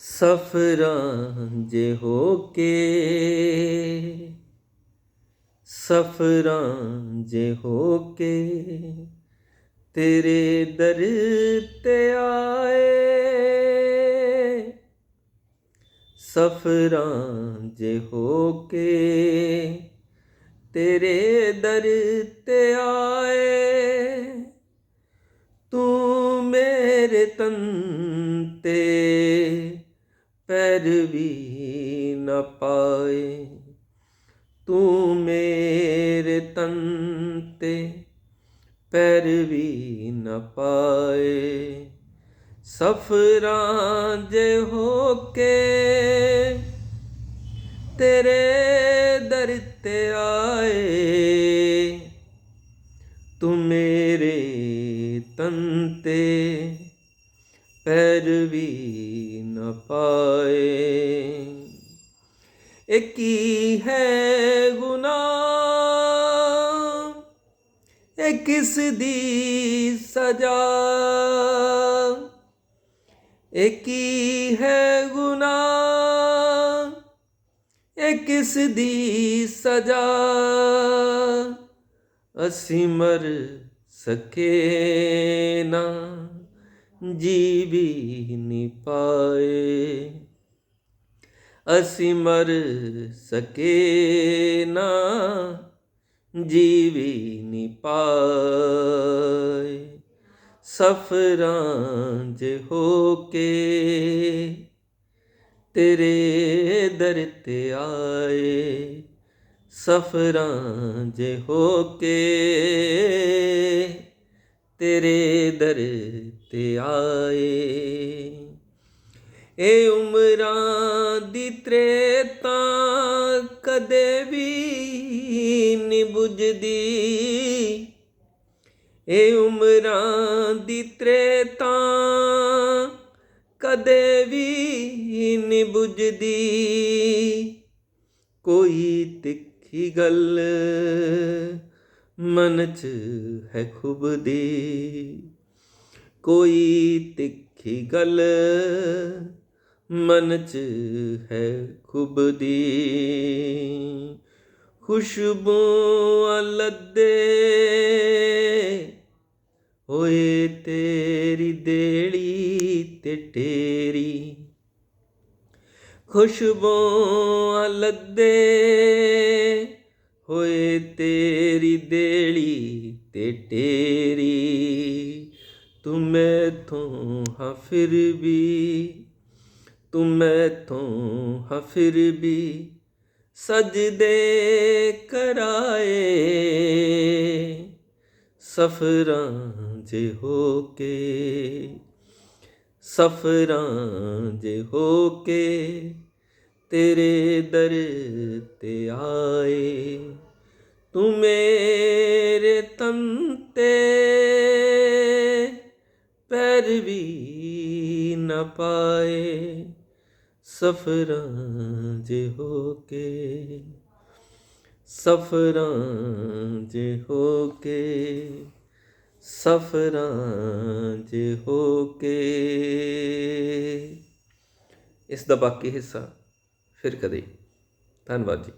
ਸਫਰਾਂ ਜੇ ਹੋ ਕੇ, ਸਫਰਾਂ ਜੇ ਹੋ ਕੇ ਤੇਰੇ ਦਰ ਤੇ ਆਏ। ਸਫਰਾਂ ਜੇ ਹੋ ਕੇ ਤੇਰੇ ਦਰ ਤੇ ਆਏ। ਤੂੰ ਮੇਰੇ ਤਨ ਤੇ ਪੈਰ ਵੀ ਨਾ ਪਾਏ। ਤੂੰ ਮੇਰੇ ਤਨ ਤੇ ਪੈਰ ਵੀ ਨਾ ਪਾਏ। ਸਫਰਾਂ ਜੇ ਹੋ ਕੇ ਤੇਰੇ ਦਰ ਤੇ ਆਏ, ਤੂੰ ਮੇਰੇ ਤਨ ਤੇ ਪੈਰ ਵੀ ਨਾ ਪਾਏ। ਇਹ ਹੈ ਗੁਨਾਹ? ਇਹ ਕਿਸ ਦੀ ਸਜ਼ਾ? ਇਹ ਹੈ ਗੁਨਾਹ? ਇਹ ਕਿਸ ਦੀ ਸਜ਼ਾ? ਅਸੀਂ ਮਰ ਸਕੇ ਨਾ ਜੀ ਨੀ ਪਾਏ। ਅਸੀਂ ਮਰ ਸਕੇ ਨਾ ਜੀਵੀ ਨੀ ਨਹੀਂ ਪਾਏ। ਸਫਰਾਂ ਜੇ ਹੋ ਕੇ ਤੇਰੇ ਦਰ ਤੇ ਆਏ। ਸਫਰਾਂ ਜੇ ਹੋ ਕੇ ਤੇਰੇ ਦਰ ਤੇ ਆਏ। ਇਹ ਉਮਰਾਂ ਦੀ ਤ੍ਰੇਤਾ ਕਦੇ ਵੀ ਨਹੀਂ ਬੁਝਦੀ। ਇਹ ਉਮਰਾਂ ਦੀ ਤ੍ਰੇਤਾ ਕਦੇ ਵੀ ਨਹੀਂ ਬੁਝਦੀ। ਕੋਈ ਤਿੱਖੀ ਗੱਲ ਮਨ ਚ ਹੈ ਖੁਬਦੀ। ਕੋਈ ਤਿੱਖੀ ਗੱਲ ਮਨ ਚ ਹੈ ਖੁਬ ਦੀ। ਖੁਸ਼ਬੂਆਂ ਲੱਦੇ ਹੋਏ ਤੇਰੀ ਦੇਲੀ ਤੇ ਟੇਰੀ। ਖੁਸ਼ਬੂਆਂ ਲੱਦੇ ਹੋਏ ਤੇਰੀ ਦੇਲੀ ਤੇ ਟੇਰੀ। ਤੂੰ ਮੈਥੋਂ ਹਾਂ ਫਿਰ ਵੀ ਤੂੰ ਮੈਥੋਂ ਹਾਂ ਫਿਰ ਵੀ ਸਜਦੇ ਕਰਾਏ। ਸਫਰਾਂ ਜੇ ਹੋ ਕੇ, ਸਫਰਾਂ ਜੇ ਹੋ ਕੇ ਤੇਰੇ ਦਰ ਤੇ ਆਏ। ਤੂੰ ਮੇਰੇ ਤਨ ਤੇ ਨਾ ਪਾਏ ਸਫਰਾਂ ਜੇ ਹੋ ਕੇ, ਸਫਰਾਂ ਜੇ ਹੋ ਕੇ, ਸਫਰਾਂ ਜੇ ਹੋ ਕੇ। ਇਸ ਦਾ ਬਾਕੀ ਹਿੱਸਾ ਫਿਰ ਕਦੇ। ਧੰਨਵਾਦ ਜੀ।